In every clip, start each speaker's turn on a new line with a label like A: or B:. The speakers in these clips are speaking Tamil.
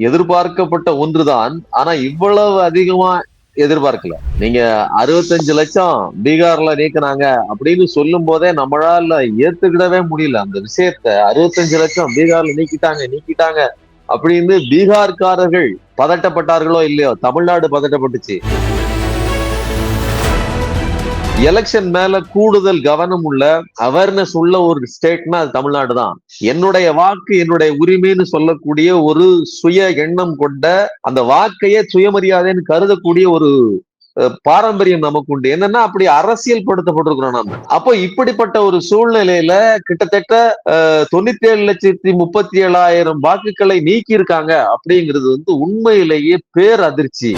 A: எதிர்பார்க்கப்பட்ட ஒன்றுதான் ஆனா இவ்வளவு அதிகமா எதிர்பார்க்கல. நீங்க அறுபத்தஞ்சு லட்சம் பீகார்ல நீக்கினாங்க அப்படின்னு சொல்லும் போதே நம்மளால ஏத்துக்கிடவே முடியல. அந்த விஷயத்த அறுபத்தஞ்சு லட்சம் பீகார்ல நீக்கிட்டாங்க நீக்கிட்டாங்க அப்படின்னு பீகார்காரர்கள் பதட்டப்பட்டார்களோ இல்லையோ தமிழ்நாடு பதட்டப்பட்டுச்சு. எலெக்ஷன் மேல கூடுதல் கவனம் உள்ள அவேர்னஸ் உள்ள ஒரு ஸ்டேட்னா அது தமிழ்நாடு தான் என்னுடைய வாக்கு என்னுடைய உரிமைன்னு சொல்லக்கூடிய ஒரு சுய எண்ணம் கொண்ட அந்த வாக்கையே சுயமரியாதைன்னு கருதக்கூடிய ஒரு அஹ், பாரம்பரியம் நமக்கு உண்டு. என்னன்னா அப்படி அரசியல் படுத்தப்பட்டிருக்கிறோம் நம்ம அப்போ இப்படிப்பட்ட ஒரு சூழ்நிலையில கிட்டத்தட்ட தொண்ணூத்தி ஏழு லட்சத்தி முப்பத்தி ஏழாயிரம் வாக்குகளை நீக்கி இருக்காங்க அப்படிங்கிறது வந்து உண்மையிலேயே பேர் அதிர்ச்சி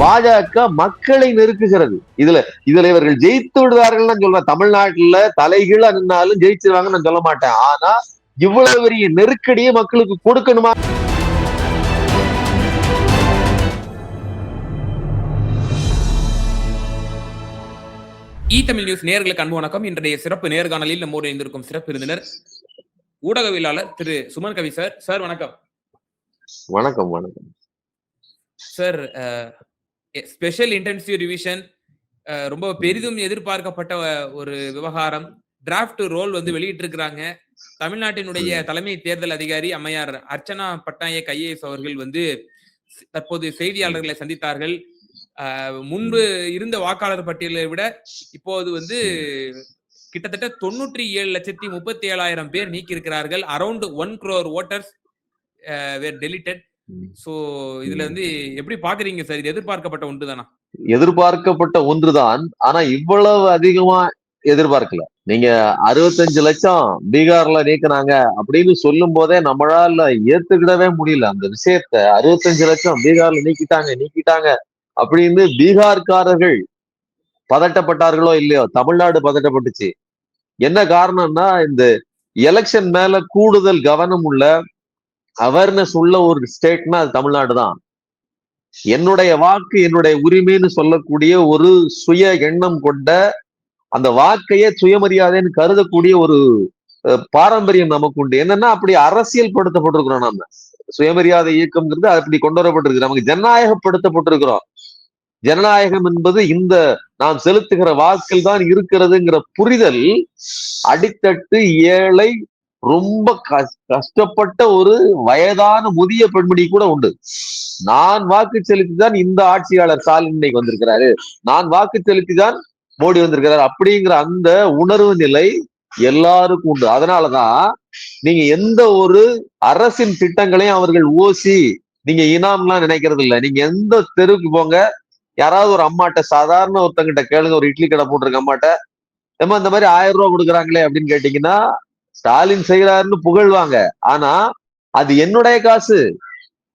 A: பாஜக மக்களை நெருக்குகிறது. இதுல இதுல இவர்கள் ஜெயித்து விடுவார்கள் நான் சொல்றேன். தமிழ்நாட்டுல தலைகீழா நின்னாலும் ஜெயிச்சிருவாங்கன்னு நான் சொல்ல மாட்டேன். ஆனா இவ்வளவு பெரிய நெருக்கடியை மக்களுக்கு கொடுக்கணுமா?
B: இ தமிழ் நியூஸ் நேயர்களுக்கு அன்பு வணக்கம். இன்றைய சிறப்பு நேர்காணலில் நம்மோடு இருந்திருக்கும் சிறப்பு விருந்தினர் ஊடகவியலாளர் திரு சுமன் கவி சார். சார் வணக்கம்.
A: வணக்கம் வணக்கம்.
B: சார் ஸ்பெஷல் இன்டென்சிவ் ரிவிஷன் ரொம்ப பெரிதும் எதிர்பார்க்கப்பட்ட ஒரு விவகாரம். டிராஃப்ட் ரோல் வந்து வெளியிட்டிருக்கிறாங்க. தமிழ்நாட்டினுடைய தலைமை தேர்தல் அதிகாரி அம்மையார் அர்ச்சனா பட்நாயக் ஐஏஎஸ் அவர்கள் வந்து தற்போது செய்தியாளர்களை சந்தித்தார்கள். முன்பு இருந்த வாக்காளர் பட்டியலை விட இப்போது வந்து கிட்டத்தட்ட தொண்ணூற்றி ஏழு லட்சத்தி முப்பத்தி ஏழாயிரம் பேர் நீக்கி இருக்கிறார்கள் around one crore voters were deleted. So இதுல வந்து எப்படி பாக்குறீங்க சார்? இது எதிர்பார்க்கப்பட்ட ஒன்று தானா?
A: எதிர்பார்க்கப்பட்ட ஒன்றுதான் ஆனா இவ்வளவு அதிகமா எதிர்பார்க்கல. நீங்க அறுபத்தஞ்சு லட்சம் பீகார்ல நீக்கினாங்க அப்படின்னு சொல்லும் போதே நம்மளால ஏத்துக்கிடவே முடியல. அந்த விஷயத்த அறுபத்தஞ்சு லட்சம் பீகார்ல நீக்கிட்டாங்க நீக்கிட்டாங்க அப்படின்னு பீகார்காரர்கள் பதட்டப்பட்டார்களோ இல்லையோ? தமிழ்நாடு பதட்டப்பட்டுச்சு. என்ன காரணம்னா இந்த எலெக்ஷன் மேல கூடுதல் கவனம் உள்ள அவேர்னஸ் உள்ள ஒரு ஸ்டேட்னா அது தமிழ்நாடு தான். என்னுடைய வாக்கு என்னுடைய உரிமைன்னு சொல்லக்கூடிய ஒரு சுய எண்ணம் கொண்ட அந்த வாக்கையே சுயமரியாதைன்னு கருதக்கூடிய ஒரு பாரம்பரியம் நமக்கு உண்டு. என்னன்னா அப்படி அரசியல் படுத்தப்பட்டிருக்கிறோம் நம்ம சுயமரியாதை இயக்கம்ங்கிறது அப்படி கொண்டு வரப்பட்டிருக்கு. நமக்கு ஜனநாயகப்படுத்தப்பட்டிருக்கிறோம். ஜனநாயகம் என்பது இந்த நாம் செலுத்துகிற வாக்கில் தான் இருக்கிறதுங்கிற புரிதல் அடித்தட்டு ஏழை ரொம்ப கஷ்டப்பட்ட ஒரு வயதான முதிய பெண்மணி கூட உண்டு. நான் வாக்கு செலுத்தி தான் இந்த ஆட்சியாளர் ஸ்டாலின் இன்னைக்கு வந்திருக்கிறாரு. நான் வாக்கு செலுத்தி தான் மோடி வந்திருக்கிறார் அப்படிங்கிற அந்த உணர்வு நிலை எல்லாருக்கும் உண்டு. அதனாலதான் நீங்க எந்த ஒரு அரசின் திட்டங்களையும் அவர்கள் ஓசி நீங்க இனாம்லாம் நினைக்கிறது இல்ல. நீங்க எந்த தெருவுக்கு போங்க யாராவது ஒரு அம்மாட்ட சாதாரண ஒருத்தங்கிட்ட கேளுங்க ஒரு இட்லி கடை போட்டிருக்க அம்மாட்ட ஏமா இந்த மாதிரி ஆயிரம் ரூபாய் கொடுக்குறாங்களே அப்படின்னு கேட்டீங்கன்னா ஸ்டாலின் செய்யறாருன்னு புகழ்வாங்க. ஆனா அது என்னுடைய காசு.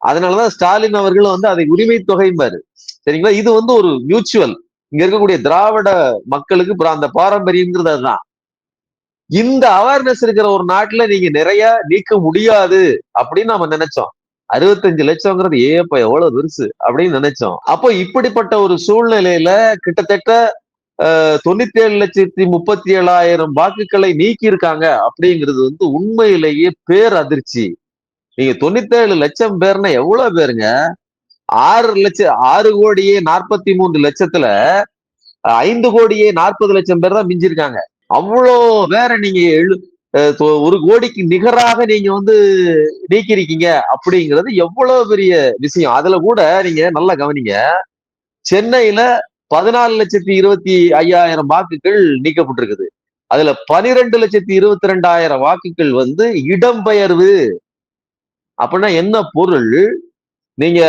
A: அதனாலதான் ஸ்டாலின் அவர்கள் வந்து அதை உரிமை தொகைம்பாரு. சரிங்களா? இது வந்து ஒரு மியூச்சுவல் இங்க இருக்கக்கூடிய திராவிட மக்களுக்கு அந்த பாரம்பரியங்கிறது அதுதான். இந்த அவேர்னஸ் இருக்கிற ஒரு நாட்டுல நீங்க நிறைய நீக்க முடியாது அப்படின்னு நம்ம நினைச்சோம். அறுபத்தஞ்சு லட்சம்ங்கிறது ஏப்ப எவ்வளவு பெருசு அப்படின்னு நினைச்சோம். அப்போ இப்படிப்பட்ட ஒரு சூழ்நிலையில கிட்டத்தட்ட தொண்ணூத்தி ஏழு லட்சத்தி முப்பத்தி ஏழாயிரம் வாக்குகளை நீக்கி இருக்காங்க அப்படிங்கிறது வந்து உண்மையிலேயே பேரதிர்ச்சி. நீங்க தொண்ணூத்தேழு லட்சம் பேர்னா எவ்வளவு பேருங்க? ஆறு லட்சம் ஆறு கோடியே நாற்பத்தி மூன்று லட்சத்துல ஐந்து கோடியே நாற்பது லட்சம் பேர் தான் மிஞ்சிருக்காங்க. அவ்வளோ பேரை நீங்க எழு அஹ், ஒரு கோடிக்கு நிகராக நீங்க வந்து நீக்கிருக்கீங்க அப்படிங்கிறது எவ்வளவு பெரிய விஷயம். அதுல கூட நீங்க நல்லா கவனிங்க. சென்னையில பதினாலு லட்சத்தி இருபத்தி ஐயாயிரம் வாக்குகள் நீக்கப்பட்டிருக்குது. அதுல பனிரெண்டு லட்சத்தி இருபத்தி ரெண்டாயிரம் வாக்குகள் வந்து இடம்பெயர்வு. அப்படின்னா என்ன பொருள்? நீங்க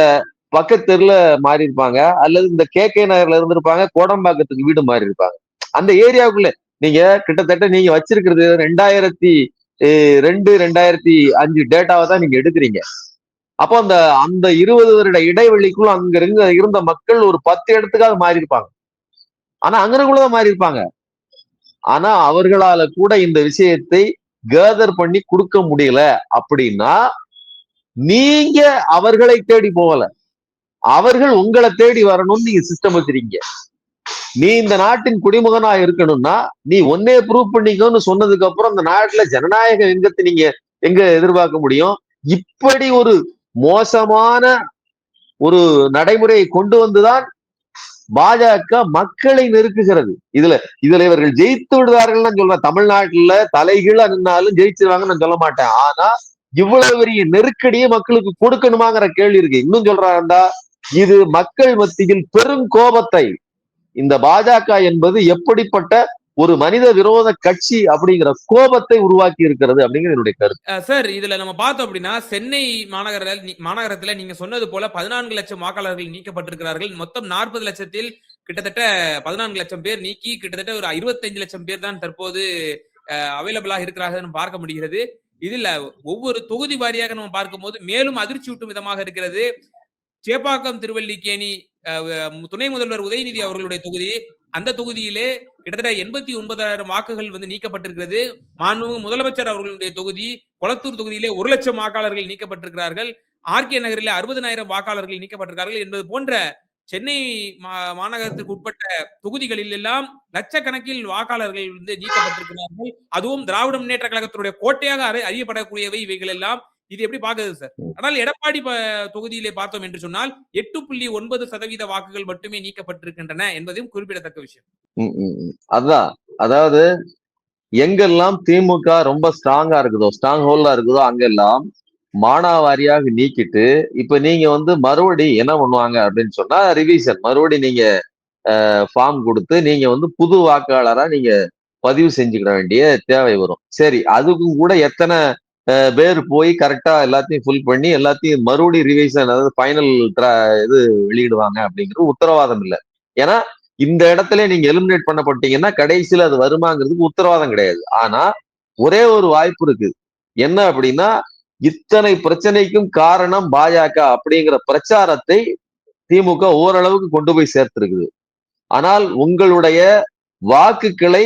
A: பக்கத்தெருல மாறி இருப்பாங்க அல்லது இந்த கே கே நகர்ல இருந்திருப்பாங்க கோடம்பாக்கத்துக்கு வீடு மாறி இருப்பாங்க அந்த ஏரியாவுக்குள்ள நீங்க கிட்டத்தட்ட நீங்க வச்சிருக்கிறது ரெண்டாயிரத்தி ரெண்டு ரெண்டாயிரத்தி அஞ்சு டேட்டாவை தான் நீங்க எடுக்கிறீங்க. அப்போ அந்த அந்த இருபது வருட இடைவெளிக்குள்ள அங்க இருங்க இருந்த மக்கள் ஒரு பத்து இடத்துக்காக மாறி இருப்பாங்க ஆனா அங்கனக்குள்ளதான் மாறி இருப்பாங்க ஆனா அவர்களால கூட இந்த விஷயத்தை கேதர் பண்ணி கொடுக்க முடியல அப்படின்னா நீங்க அவர்களை தேடி போகல. அவர்கள் உங்களை தேடி வரணும்னு நீங்க சிஸ்டம் வச்சிருக்கீங்க. நீ இந்த நாட்டின் குடிமகனா இருக்கணும்னா நீ ஒன்னே ப்ரூவ் பண்ணிக்கோன்னு சொன்னதுக்கு அப்புறம் இந்த நாட்டுல ஜனநாயக எங்கத்தை நீங்க எங்க எதிர்பார்க்க முடியும்? இப்படி ஒரு மோசமான ஒரு நடைமுறையை கொண்டு வந்துதான் பாஜக மக்களை நெருக்குகிறது. இதுல இதுல இவர்கள் ஜெயித்து விடுவார்கள் சொல்றேன். தமிழ்நாட்டுல தலைகீழ நின்னாலும் ஜெயிச்சிருவாங்கன்னு நான் சொல்ல மாட்டேன். ஆனா இவ்வளவு பெரிய நெருக்கடியை மக்களுக்கு கொடுக்கணுமாங்கிற கேள்வி இருக்கு. இன்னும் சொல்றாருண்டா இது மக்கள் மத்தியில் பெரும் கோபத்தை இந்த பாஜக என்பது எப்படிப்பட்ட ஒரு மனித விரோத கட்சி அப்படிங்கிற கோபத்தை உருவாக்கி இருக்கிறது அப்படிங்கிறது என்னுடைய கருத்து.
B: சார் இதுல நம்ம பார்த்தோம் அப்படின்னா சென்னை மாநகர மாநகரத்துல நீங்க சொன்னது போல பதினான்கு லட்சம் வாக்காளர்கள் நீக்கப்பட்டிருக்கிறார்கள். மொத்தம் நாற்பது லட்சத்தில் கிட்டத்தட்ட பதினான்கு லட்சம் பேர் நீக்கி கிட்டத்தட்ட ஒரு இருபத்தஞ்சு லட்சம் பேர் தான் தற்போது அவைலபிளாக இருக்கிறார்கள் பார்க்க முடிகிறது. இதுல ஒவ்வொரு தொகுதி வாரியாக நம்ம பார்க்கும்போது மேலும் அதிர்ச்சி ஊட்டும் விதமாக இருக்கிறது. சேப்பாக்கம் திருவல்லிக்கேணி அஹ், துணை முதல்வர் உதயநிதி அவர்களுடைய தொகுதி அந்த தொகுதியிலே கிட்டத்தட்ட எண்பத்தி ஒன்பதாயிரம் வாக்குகள் வந்து நீக்கப்பட்டிருக்கிறது. மாண்புமிகு முதலமைச்சர் அவர்களுடைய தொகுதி கொளத்தூர் தொகுதியிலே ஒரு லட்சம் வாக்காளர்கள் நீக்கப்பட்டிருக்கிறார்கள். ஆர்கே நகரிலே அறுபதனாயிரம் வாக்காளர்கள் நீக்கப்பட்டிருக்கிறார்கள் என்பது போன்ற சென்னை மா- மாநகரத்திற்கு உட்பட்ட தொகுதிகளில் எல்லாம் லட்சக்கணக்கில் வாக்காளர்கள் வந்து நீக்கப்பட்டிருக்கிறார்கள். அதுவும் திராவிட முன்னேற்ற கழகத்தினுடைய கோட்டையாக அறியப்படக்கூடியவை. இவைகள் எல்லாம் இது எப்படி பாக்குது சார் ஆனால் எடப்பாடி தொகுதியிலே பார்த்தோம் என்று சொன்னால் எட்டு புள்ளி ஒன்பது சதவீத வாக்குகள் மட்டுமே நீக்கப்பட்டிருக்கின்றன என்பதையும் குறிப்பிடத்தக்க விஷயம்.
A: அதான். அதாவது எங்கெல்லாம் திமுக ரொம்ப ஸ்ட்ராங்கா இருக்குதோ ஸ்ட்ராங் ஹோல்டா இருக்குதோ அங்கெல்லாம் மானாவாரியாக நீக்கிட்டு இப்ப நீங்க வந்து மறுபடி என்ன பண்ணுவாங்க அப்படின்னு சொன்னா ரிவிஷன் மறுபடி நீங்க ஃபார்ம் கொடுத்து நீங்க வந்து புது வாக்காளரா நீங்க பதிவு செஞ்சுக்கிட வேண்டிய தேவை வரும். சரி அதுக்கும் கூட எத்தனை பேர் போய் கரெக்டா எல்லாத்தையும் ஃபுல் பண்ணி எல்லாத்தையும் மறுபடியும் ரிவிஷன் அதாவது ஃபைனல் இது வெளியிடுவாங்க அப்படிங்கிறது உத்தரவாதம் இல்லை. ஏன்னா இந்த இடத்துல நீங்க எலிமினேட் பண்ணப்பட்டீங்கன்னா கடைசியில அது வருமாங்கிறதுக்கு உத்தரவாதம் கிடையாது. ஆனா ஒரே ஒரு வாய்ப்பு இருக்கு. என்ன அப்படின்னா இத்தனை பிரச்சனைக்கும் காரணம் பாஜக அப்படிங்கிற பிரச்சாரத்தை திமுக ஓரளவுக்கு கொண்டு போய் சேர்த்திருக்குது. ஆனால் உங்களுடைய வாக்குகளை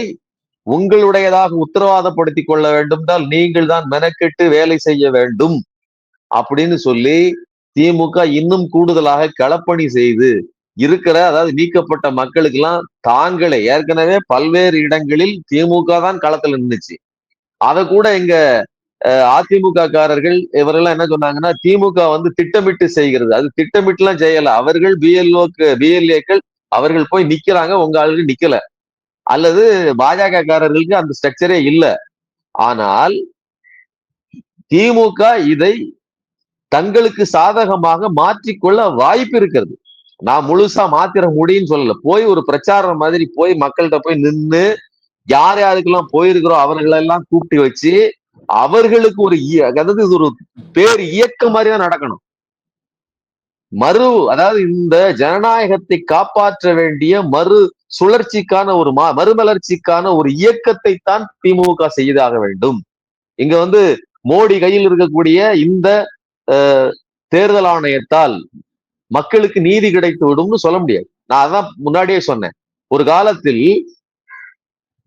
A: உங்களுடையதாக உத்தரவாதப்படுத்திக் கொள்ள வேண்டும் என்றால் நீங்கள் தான் மெனக்கெட்டு வேலை செய்ய வேண்டும். அப்படின்னு சொல்லி திமுக இன்னும் கூடுதலாக களப்பணி செய்து இருக்கிற அதாவது நீக்கப்பட்ட மக்களுக்கு எல்லாம் தாங்களே ஏற்கனவே பல்வேறு இடங்களில் திமுக தான் களத்துல நின்றுச்சு அதை கூட எங்க அஹ், அதிமுக காரர்கள் இவரெல்லாம் என்ன சொன்னாங்கன்னா திமுக வந்து திட்டமிட்டு செய்கிறது. அது திட்டமிட்டுலாம் செய்யல. அவர்கள் பிஎல்ஓக்கு பிஎல்ஏக்கள் அவர்கள் போய் நிக்கிறாங்க. உங்க ஆளுக்கு நிக்கல. அல்லது பாஜக காரர்களுக்கு அந்த ஸ்ட்ரக்சரே இல்ல. ஆனால் திமுக இதை தங்களுக்கு சாதகமாக மாற்றிக்கொள்ள வாய்ப்பு இருக்கிறது. நான் முழுசா மாத்திர முடியும்னு சொல்லல. போய் ஒரு பிரச்சாரம் மாதிரி போய் மக்கள்கிட்ட போய் நின்னு யார் யாருக்கெல்லாம் போயிருக்கிறோம் அவர்களெல்லாம் கூப்பிட்டு வச்சு அவர்களுக்கு ஒரு இய- அதாவது இது ஒரு பேர் இயக்கம் மாதிரி தான் நடக்கணும். மறு அதாவது இந்த ஜனநாயகத்தை காப்பாற்ற வேண்டிய மறு சுழற்சிக்கான ஒரு மறுமலர்ச்சிக்கான ஒரு இயக்கத்தை தான் திமுக செய்தாக வேண்டும். இங்க வந்து மோடி கையில் இருக்கக்கூடிய இந்த தேர்தல் ஆணையத்தால் மக்களுக்கு நீதி கிடைத்து விடும்னு சொல்ல முடியாது. நான் அதான் முன்னாடியே சொன்னேன். ஒரு காலத்தில்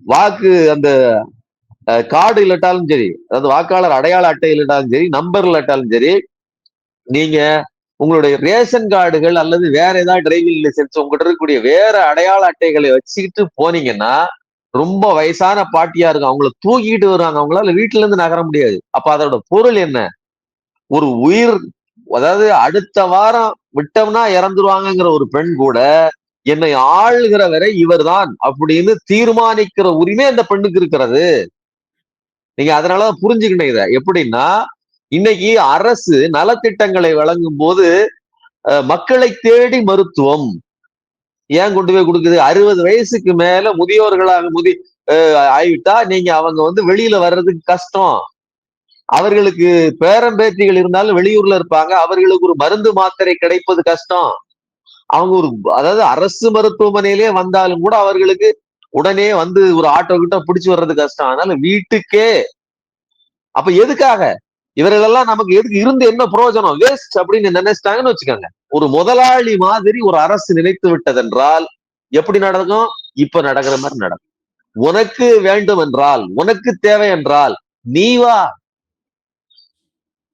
A: வாக்கு அந்த கார்டு இல்லாட்டாலும் சரி அதாவது வாக்காளர் அடையாள அட்டை இல்லட்டாலும் சரி நம்பர் இல்லாட்டாலும் சரி நீங்க உங்களுடைய ரேஷன் கார்டுகள் அல்லது வேற ஏதாவது டிரைவிங் லைசன்ஸ் உங்ககிட்ட இருக்கக்கூடிய வேற அடையாள அட்டைகளை வச்சுக்கிட்டு போனீங்கன்னா ரொம்ப வயசான பாட்டியா இருக்கும் அவங்கள தூக்கிட்டு வருவாங்க அவங்களால வீட்டுல இருந்து நகர முடியாது. அப்ப அதோட பொருள் என்ன? ஒரு உயிர் அதாவது அடுத்த வாரம் விட்டோம்னா இறந்துருவாங்கங்கிற ஒரு பெண் கூட என்னை ஆள்கிற வரை இவர்தான் அப்படின்னு தீர்மானிக்கிற உரிமை அந்த பெண்ணுக்கு இருக்கிறது. நீங்க அதனால புரிஞ்சுக்கணும் இத. எப்படின்னா இன்னைக்கு அரசு நலத்திட்டங்களை வழங்கும் போது அஹ், மக்களை தேடி மருத்துவம். ஏன் கொண்டு போய் கொடுக்குது? அறுபது வயசுக்கு மேல முதியோர்களாக முதி அஹ், ஆயிட்டா நீங்க அவங்க வந்து வெளியில வர்றதுக்கு கஷ்டம். அவர்களுக்கு பேரம்பேத்திகள் இருந்தாலும் வெளியூர்ல இருப்பாங்க. அவர்களுக்கு ஒரு மருந்து மாத்திரை கிடைப்பது கஷ்டம். அவங்க ஒரு அதாவது அரசு மருத்துவமனையிலே வந்தாலும் கூட அவர்களுக்கு உடனே வந்து ஒரு ஆட்டோ கிட்ட பிடிச்சு வர்றது கஷ்டம். அதனால வீட்டுக்கே. அப்ப எதுக்காக? இவர்களெல்லாம் நமக்கு எதுக்கு இருந்து என்ன பிரயோஜனம் வேஸ்ட் அப்படின்னு நினைச்சிட்டாங்கன்னு வச்சுக்கோங்க. ஒரு முதலாளி மாதிரி ஒரு அரசு நினைத்து விட்டதென்றால் எப்படி நடக்கும்? இப்ப நடக்கிற மாதிரி நடக்கும். உனக்கு வேண்டும் என்றால் உனக்கு தேவை என்றால் நீ வா.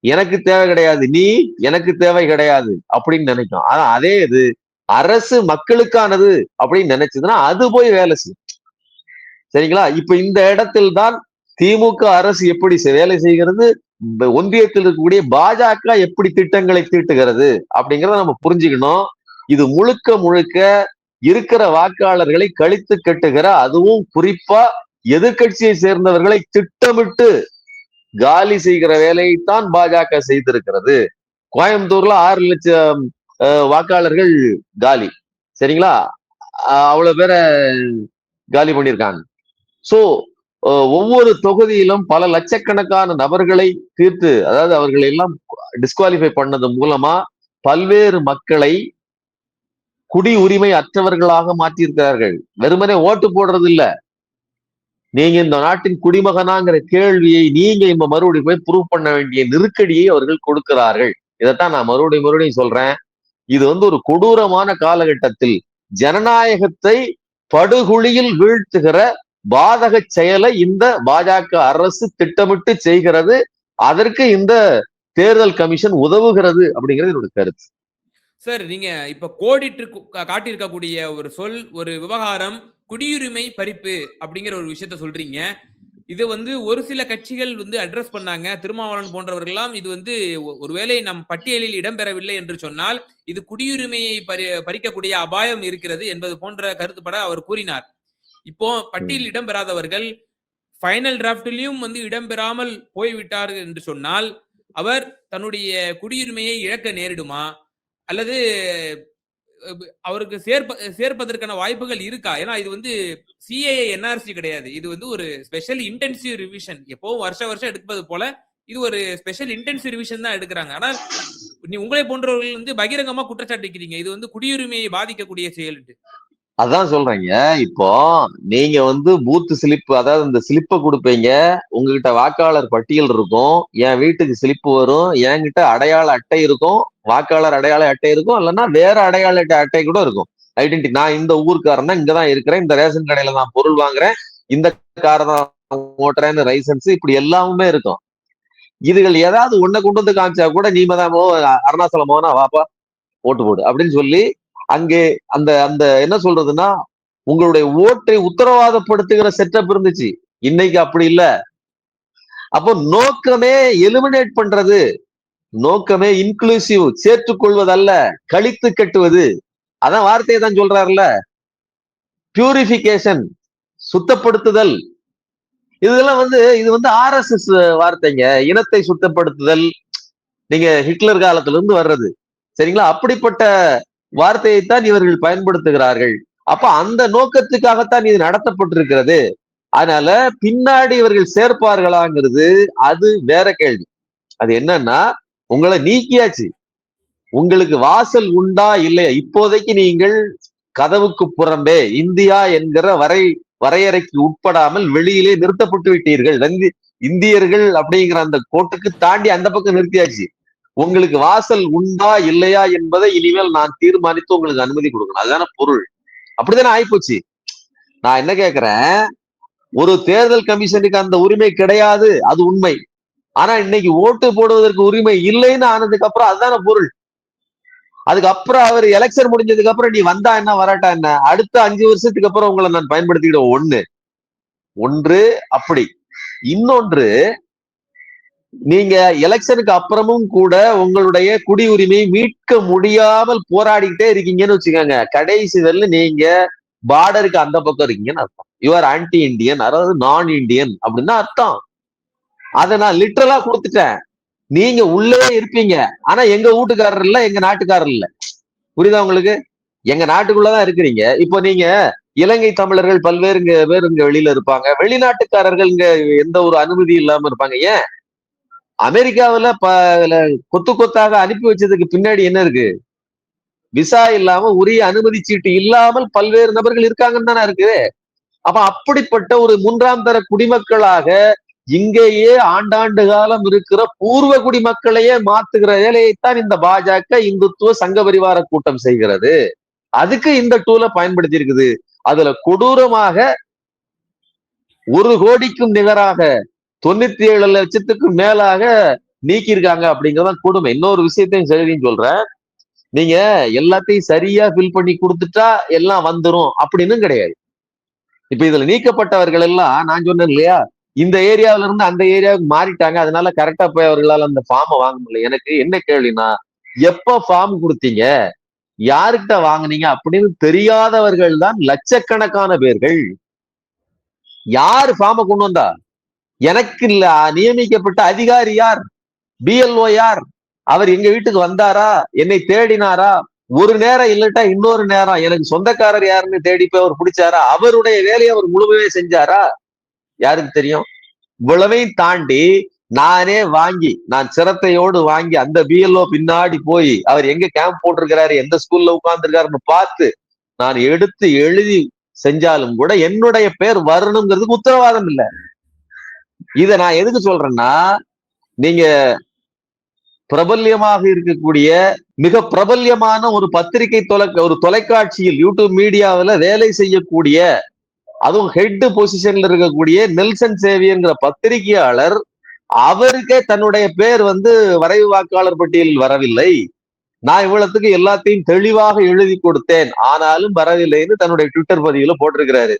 A: எனக்கு தேவை கிடையாது நீ எனக்கு தேவை கிடையாது அப்படின்னு நினைக்கும். ஆனா அதே இது அரசு மக்களுக்கானது அப்படின்னு நினைச்சதுன்னா அது போய் வேலை செய்யும். சரிங்களா? இப்ப இந்த இடத்தில் தான் திமுக அரசு எப்படி வேலை செய்கிறது? ஒன்றியத்தில் இருக்கக்கூடிய பாஜக எப்படி திட்டங்களை தீட்டுகிறது அப்படிங்கிறத நம்ம புரிஞ்சுக்கணும். இது முழுக்க முழுக்க இருக்கிற வாக்காளர்களை கழித்து கட்டுகிற அதுவும் குறிப்பா எதிர்க்கட்சியை சேர்ந்தவர்களை திட்டமிட்டு காலி செய்கிற வேலையைத்தான் பாஜக செய்திருக்கிறது. கோயம்புத்தூர்ல ஆறு லட்சம் வாக்காளர்கள் காலி. சரிங்களா? அவ்வளவு பேரை காலி பண்ணியிருக்காங்க. சோ ஒவ்வொரு தொகுதியிலும் பல லட்சக்கணக்கான நபர்களை தீர்த்து அதாவது அவர்களை எல்லாம் டிஸ்குவாலிஃபை பண்ணது மூலமா பல்வேறு மக்களை குடி உரிமை அற்றவர்களாக மாற்றியிருக்கிறார்கள். வெறுமனே ஓட்டு போடுறது இல்ல நீங்க இந்த நாட்டின் குடிமகனாங்கிற கேள்வியை நீங்க இப்ப மறுபடியும் போய் ப்ரூவ் பண்ண வேண்டிய நெருக்கடியை அவர்கள் கொடுக்கிறார்கள். இதைத்தான் நான் மறுபடியும் மறுபடியும் சொல்றேன். இது வந்து ஒரு கொடூரமான காலகட்டத்தில் ஜனநாயகத்தை படுகுழியில் வீழ்த்துகிற பாதக செயலை இந்த பாஜக அரசு திட்டமிட்டு செய்கிறது. அதற்கு இந்த தேர்தல் கமிஷன் உதவுகிறது அப்படிங்கிறது என்னோட கருத்து.
B: சார் நீங்க இப்ப கோடிட்டு காட்டியிருக்கக்கூடிய ஒரு சொல் ஒரு விவகாரம் குடியுரிமை பறிப்பு அப்படிங்கிற ஒரு விஷயத்த சொல்றீங்க. இது வந்து ஒரு சில கட்சிகள் வந்து அட்ரஸ் பண்ணாங்க. திருமாவளவன் போன்றவர்கள்லாம் இது வந்து ஒருவேளை நம் பட்டியலில் இடம்பெறவில்லை என்று சொன்னால் இது குடியுரிமையை பறி பறிக்கக்கூடிய அபாயம் இருக்கிறது என்பது போன்ற கருத்துப்பட அவர் கூறினார். இப்போ பட்டியலில் இடம்பெறாதவர்கள் ஃபைனல் டிராஃப்ட்லயும் வந்து இடம்பெறாமல் போய்விட்டார் என்று சொன்னால் அவர் தன்னுடைய குடியுரிமையை இழக்க நேரிடுமா? அல்லது அவருக்கு சேர்ப்ப சேர்ப்பதற்கான வாய்ப்புகள் இருக்கா? ஏன்னா இது வந்து சிஏஏ என்ஆர்சி கிடையாது. இது வந்து ஒரு ஸ்பெஷல் இன்டென்சிவ் ரிவிஷன் எப்பவும் வருஷ வருஷம் எடுப்பது போல இது ஒரு ஸ்பெஷல் இன்டென்சிவ் ரிவிஷன் தான் எடுக்கிறாங்க. ஆனால் நீ உங்களை போன்றவர்கள் வந்து பகிரங்கமா குற்றச்சாட்டு இது வந்து குடியுரிமையை பாதிக்கக்கூடிய செயல்
A: அதான் சொல்றீங்க. இப்போ நீங்க வந்து பூத்து சிலிப்பு அதாவது இந்த ஸ்லிப்பை கொடுப்பீங்க. உங்ககிட்ட வாக்காளர் பட்டியல் இருக்கும். என் வீட்டுக்கு சிலிப்பு வரும். என்கிட்ட அடையாள அட்டை இருக்கும். வாக்காளர் அடையாள அட்டை இருக்கும். இல்லைன்னா வேற அடையாள அட்டை அட்டை கூட இருக்கும். ஐடென்டி நான் இந்த ஊருக்காரன் தான் இங்கதான் இருக்கிறேன். இந்த ரேஷன் கடையில தான் பொருள் வாங்குறேன். இந்த காரை தான் ஓட்டுறேன்னு லைசன்ஸ் இப்படி எல்லாமே இருக்கும். இதுகள் ஏதாவது ஒன்ன கொண்டு வந்து காமிச்சா கூட நீங்க தான் போ போனா வாப்பா ஓட்டு போடு அப்படின்னு சொல்லி அங்கே அந்த அந்த என்ன சொல்றதுன்னா உங்களுடைய ஓட்டை உத்தரவாதப்படுத்துகிற செட்டப் இருந்துச்சு. இன்னைக்கு அப்படி இல்ல. அப்போ நோக்கமே எலிமினேட் பண்றது நோக்கமே இன்க்ளூசிவ் சேர்த்துக்கொள்வதல்ல கழித்து கட்டுவது. அதான் வார்த்தையை தான் சொல்றாருல பியூரிபிகேஷன் சுத்தப்படுத்துதல். இதெல்லாம் வந்து இது வந்து ஆர்எஸ்எஸ் வார்த்தைங்க. இனத்தை சுத்தப்படுத்துதல். நீங்க ஹிட்லர் காலத்துல இருந்து வர்றது. சரிங்களா? அப்படிப்பட்ட வார்த்தையைத்தான் இவர்கள் பயன்படுத்துகிறார்கள். அப்ப அந்த நோக்கத்துக்காகத்தான் இது நடத்தப்பட்டிருக்கிறது. அதனால பின்னாடி இவர்கள் சேர்ப்பார்களாங்கிறது அது வேற கேள்வி. அது என்னன்னா உங்களை நீக்கியாச்சு. உங்களுக்கு வாசல் உண்டா இல்லையா? இப்போதைக்கு நீங்கள் கதவுக்கு புறம்பே இந்தியா என்கிற வரை வரையறைக்கு உட்படாமல் வெளியிலே நிறுத்தப்பட்டு விட்டீர்கள். இந்தியர்கள் அப்படிங்கிற அந்த கோட்டுக்கு தாண்டி அந்த பக்கம் நிறுத்தியாச்சு. உங்களுக்கு வாசல் உண்டா இல்லையா என்பதை இனிமேல் நான் தீர்மானித்து உங்களுக்கு அனுமதி கொடுக்கணும். அதுதானே பொருள். அப்படித்தானே ஆயிப்போச்சு. நான் என்ன கேக்குறேன்? ஒரு தேர்தல் கமிஷனுக்கு அந்த உரிமை கிடையாது அது உண்மை. ஆனா இன்னைக்கு ஓட்டு போடுவதற்கு உரிமை இல்லைன்னு ஆனதுக்கு அப்புறம் அதுதானே பொருள். அதுக்கப்புறம் அவர் எலெக்ஷன் முடிஞ்சதுக்கு அப்புறம் நீ வந்தா என்ன வராட்டா என்ன? அடுத்த அஞ்சு வருஷத்துக்கு அப்புறம் உங்களை நான் பயன்படுத்திக்கிட ஒண்ணு. ஒன்று அப்படி. இன்னொன்று நீங்க எலெக்ஷனுக்கு அப்புறமும் கூட உங்களுடைய குடியுரிமையை மீட்க முடியாமல் போராடிக்கிட்டே இருக்கீங்கன்னு வச்சுக்கோங்க. கடைசி வரல நீங்க பார்டருக்கு அந்த பக்கம் இருக்கீங்கன்னு அர்த்தம். யுவர் ஆன்டி இந்தியன் அதாவது நான் இந்தியன் அப்படின்னு அர்த்தம். அதை நான் லிட்டரலா கொடுத்துட்டேன். நீங்க உள்ளே இருப்பீங்க. ஆனா எங்க வீட்டுக்காரர் இல்ல எங்க நாட்டுக்காரர் இல்ல. புரியுதா உங்களுக்கு? எங்க நாட்டுக்குள்ளதான் இருக்கிறீங்க. இப்போ நீங்க இலங்கை தமிழர்கள் பல்வேறு இங்க பேர் இங்க வெளியில இருப்பாங்க. வெளிநாட்டுக்காரர்கள் இங்க எந்த ஒரு அனுமதி இல்லாம இருப்பாங்க. ஏன்? அமெரிக்காவுல கொத்து கொத்தாக அனுப்பி வச்சதுக்கு பின்னாடி என்ன இருக்கு? விசா இல்லாம உரிய அனுமதி சீட்டு இல்லாமல் பல்வேறு நபர்கள் இருக்காங்கன்னு தானே இருக்கு. அப்ப அப்படிப்பட்ட ஒரு மூன்றாம் தர குடிமக்களாக இங்கேயே ஆண்டாண்டு காலம் இருக்கிற பூர்வ குடிமக்களையே மாத்துகிற வேலையைத்தான் இந்த பாஜக இந்துத்துவ சங்க பரிவார கூட்டம் செய்கிறது. அதுக்கு இந்த டூலை பயன்படுத்தி இருக்குது அதுல கொடூரமாக ஒரு கோடிக்கும் நிகராக தொண்ணூத்தி ஏழு லட்சத்துக்கு மேலாக நீக்கியிருக்காங்க அப்படிங்கறதான் கொடுமை. இன்னொரு விஷயத்தையும் சரின்னு சொல்றேன். நீங்க எல்லாத்தையும் சரியா ஃபில் பண்ணி கொடுத்துட்டா எல்லாம் வந்துரும் அப்படின்னு கிடையாது. இப்ப இதுல நீக்கப்பட்டவர்கள் எல்லாம் நான் சொன்னேன் இல்லையா? இந்த ஏரியாவுல இருந்து அந்த ஏரியாவுக்கு மாறிட்டாங்க. அதனால கரெக்டா போய் அவர்களால் அந்த ஃபார்மை வாங்க முடியல. எனக்கு என்ன கேள்வினா எப்ப ஃபார்ம் கொடுத்தீங்க? யாருக்கிட்ட வாங்குனீங்க? அப்படின்னு தெரியாதவர்கள் தான் லட்சக்கணக்கான பேர்கள். யார் ஃபார்மை கொண்டு வந்தா? எனக்கு இல்ல நியமிக்கப்பட்ட அதிகாரி யார்? பிஎல்ஓ யார்? அவர் எங்க வீட்டுக்கு வந்தாரா? என்னை தேடினாரா? ஒரு நேரம் இல்லட்டா இன்னொரு நேரம். எனக்கு சொந்தக்காரர் யாருன்னு தேடி போய் அவர் பிடிச்சாரா? அவருடைய வேலையை அவர் முழுமையே செஞ்சாரா? யாருக்கு தெரியும்? இவ்வளவையும் தாண்டி நானே வாங்கி நான் சிரத்தையோடு வாங்கி அந்த பிஎல்ஓ பின்னாடி போய் அவர் எங்க கேம்ப் போட்டிருக்கிறாரு எந்த ஸ்கூல்ல உட்கார்ந்துருக்காருன்னு பார்த்து நான் எடுத்து எழுதி செஞ்சாலும் கூட என்னுடைய பேர் வரணுங்கிறதுக்கு உத்தரவாதம் இல்லை. இத நான் எதுக்கு சொல்றேன்னா நீங்க பிரபல்யமாக இருக்கக்கூடிய மிக பிரபல்யமான ஒரு பத்திரிகை தொலை ஒரு தொலைக்காட்சியில் யூடியூப் மீடியாவில் வேலை செய்யக்கூடிய அதுவும் ஹெட் பொசிஷன்ல இருக்கக்கூடிய நெல்சன் சேவியங்கிற பத்திரிகையாளர் அவருக்கே தன்னுடைய பேர் வந்து வரைவு வாக்காளர் பட்டியலில் வரவில்லை. நான் இவ்வளவுக்கு எல்லாத்தையும் தெளிவாக எழுதி கொடுத்தேன். ஆனாலும் வரவில்லைன்னு தன்னுடைய ட்விட்டர் பதிவுல போட்டிருக்கிறாரு.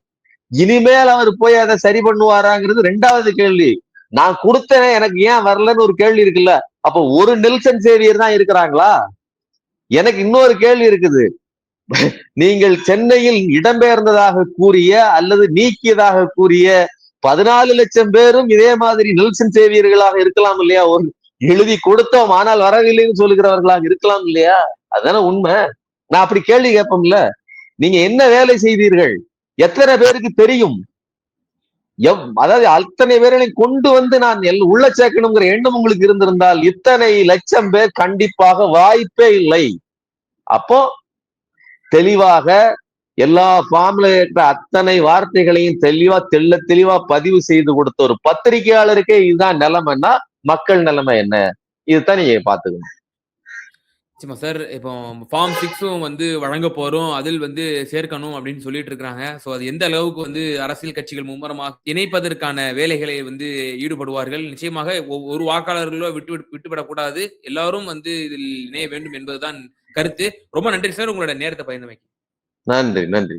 A: இனிமேல் அவர் போய் அதை சரி பண்ணுவாராங்கிறது ரெண்டாவது கேள்வி. நான் கொடுத்தேன் எனக்கு ஏன் வரலன்னு ஒரு கேள்வி இருக்குல்ல. அப்ப ஒரு நெல்சன் சேவியர் தான் இருக்கிறாங்களா? எனக்கு இன்னொரு கேள்வி இருக்குது. நீங்கள் சென்னையில் இடம்பெயர்ந்ததாக கூறிய அல்லது நீக்கியதாக கூறிய பதினாலு லட்சம் பேரும் இதே மாதிரி நெல்சன் சேவியர்களாக இருக்கலாம் இல்லையா? ஒரு எழுதி கொடுத்தோம் ஆனால் வரவில்லைன்னு சொல்லுகிறவர்களாக இருக்கலாம் இல்லையா? அதுதானே உண்மை. நான் அப்படி கேள்வி கேட்போம்ல. நீங்க என்ன வேலை செய்தீர்கள்? எத்தனை பேருக்கு தெரியும்? எவ் அதாவது அத்தனை பேர்களை கொண்டு வந்து நான் எல் உள்ள சேர்க்கணுங்கிற எண்ணம் உங்களுக்கு இருந்திருந்தால் இத்தனை லட்சம் பேர் கண்டிப்பாக வாய்ப்பே இல்லை. அப்போ தெளிவாக எல்லா ஃபார்ம்ல இருக்கிற அத்தனை வார்த்தைகளையும் தெளிவா தெள்ள தெளிவா பதிவு செய்து கொடுத்த ஒரு பத்திரிகையாளருக்கே இதுதான் நிலைமைன்னா மக்கள் நிலைமை என்ன? இதுதான் நீங்க பாத்துக்கணும்
B: நிச்சயமா சார். இப்போ ஃபார்ம் சிக்ஸும் வந்து வழங்க போறோம். அதில் வந்து சேர்க்கணும் அப்படின்னு சொல்லிட்டு இருக்காங்க ஸோ அது எந்த அளவுக்கு வந்து அரசியல் கட்சிகள் மும்முரமாக இணைப்பதற்கான வேலைகளை வந்து ஈடுபடுவார்கள்? நிச்சயமாக ஒரு வாக்காளர்களோ விட்டு விட்டு- விட்டுவிடக்கூடாது. எல்லாரும் வந்து இதில் இணைய வேண்டும் என்பதுதான் கருத்து. ரொம்ப நன்றி சார். உங்களோட நேரத்தை பயந்தமைக்கு
A: நன்றி நன்றி.